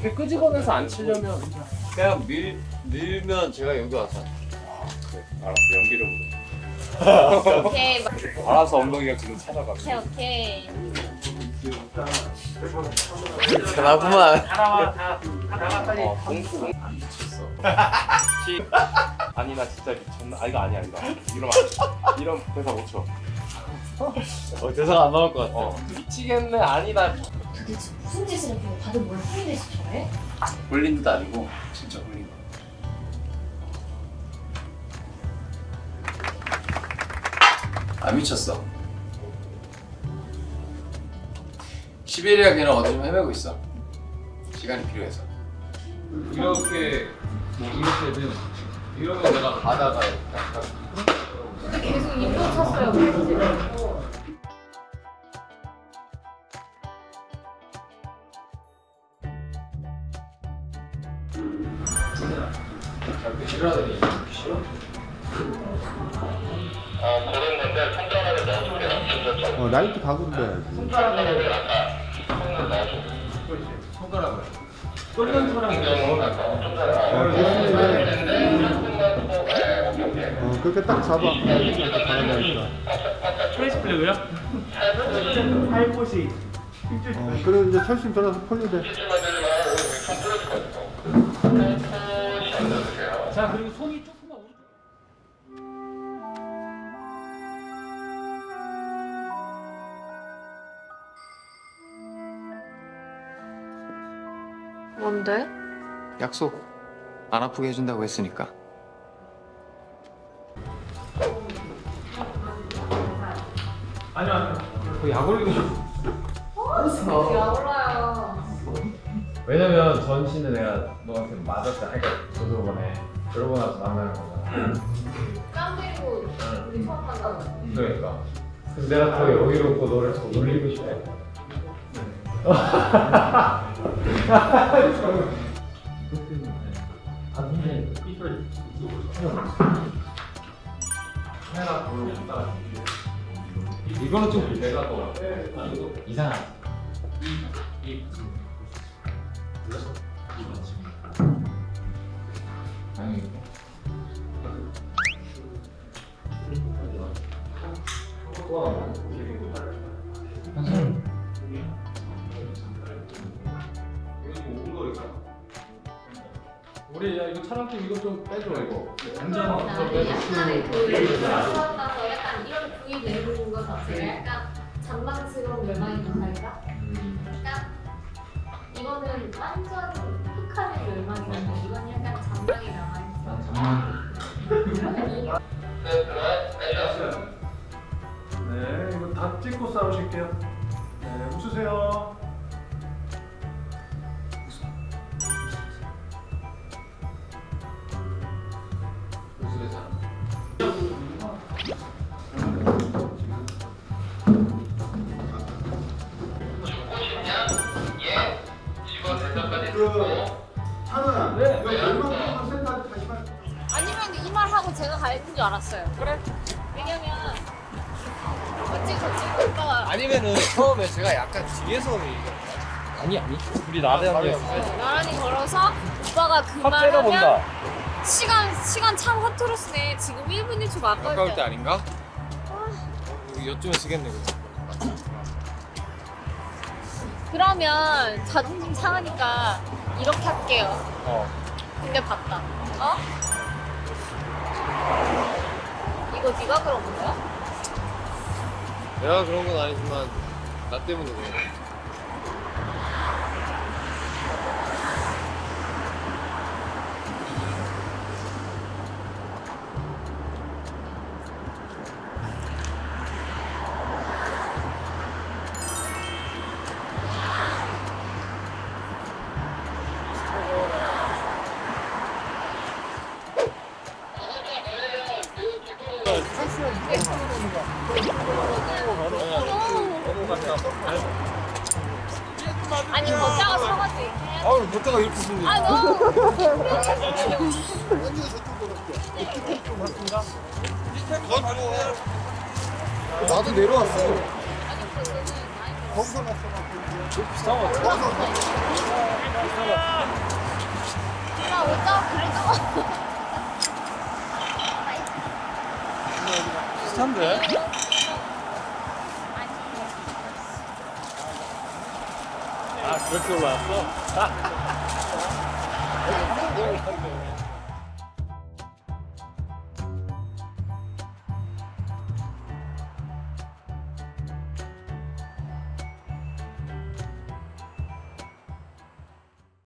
이렇게 끄집어내서 안 치려면 그냥 밀 밀면 제가 여기 와서 그래. 알았어. 연기력으로 오케이. 알아서 엉덩이가 지금 찾아가 오케이 오케이. 그나구만. 어, 공수 안 미쳤어. 키 아니 나 진짜 미쳤나? 아 이거 아니 아니다 이러면 안 돼. 이런 대사 못쳐. 어 대사가 안 나올 것 같아. 어. 미치겠네. 아니다 도대체 무슨 짓을 했길래 다들 뭘 홀리듯이 저래? 홀린 듯 아니고 진짜 홀린 거. 안 미쳤어. 시베리아 걔는 어디 좀 헤매고 있어? 시간이 필요해서. 이렇게 뭐 이렇게는 이러면 내가 가다가 약간 근데 계속 입도 찼어요 자꾸 싫어하더니 싫어? 어, 나이트 가군데. 손가락을 어, 됐는데. 어, 그렇게 딱 잡아. 이렇게 가라니까. 트레이스 플래그요? 살포시 어, 그리고 이제 철심 돌아서 폴리대. 자 그리고 손이 조금만 오른쪽. 뭔데? 약속 안 아프게 해준다고 했으니까. 아니요 아니요 그 약 올리고 싶어. 몰라요? 왜냐면 전신에 내가 너한테 맞았잖아. 그러니까 저번에 그러고 나서 만나는 거잖아 땀 때리고 우리 처음 만나 그러니까 그래서 내가 더 여유롭고 너를 더 놀리고 싶어 아 이거는 좀 내가 더 이상하지 아니 우리 야 이거 촬영팀 이거 좀 빼줘 이거. 당장 좀 나는 빼줘. 약간의 그 처음나서 약간 이런 부위 내보는 거 자체가 약간 잔망스러운 멸망이 같달까? 약간 이거는 완전 네 이거 다 찍고 싸우실게요 네 웃으세요 하나, 네. 이거 얼마 제가 가는 줄 알았어요. 그래? 왜냐면 어찌 저찌 오빠가 아니면은 처음에 제가 약간 뒤에서 아니 아니. 우리 나대한테 나란히 걸어서 오빠가 그 말하면 때려본다. 시간 시간 참 허투루스네. 지금 1분 1초 아까울 가까울 때. 때 아닌가? 여쭈면 쓰겠네 그거. 그러면 자존심 상하니까 이렇게 할게요. 어. 근데 봤다. 어? 이거 네가 그런 거야? 내가 그런 건 아니지만 나 때문에 그래 아니 걷다가 서가지고 이렇게 아우 보다가 이렇게 쓰는 아 너무 나도 내려왔어. 거기서 났어. 비싼 거 같아? 그렇게 올라왔어?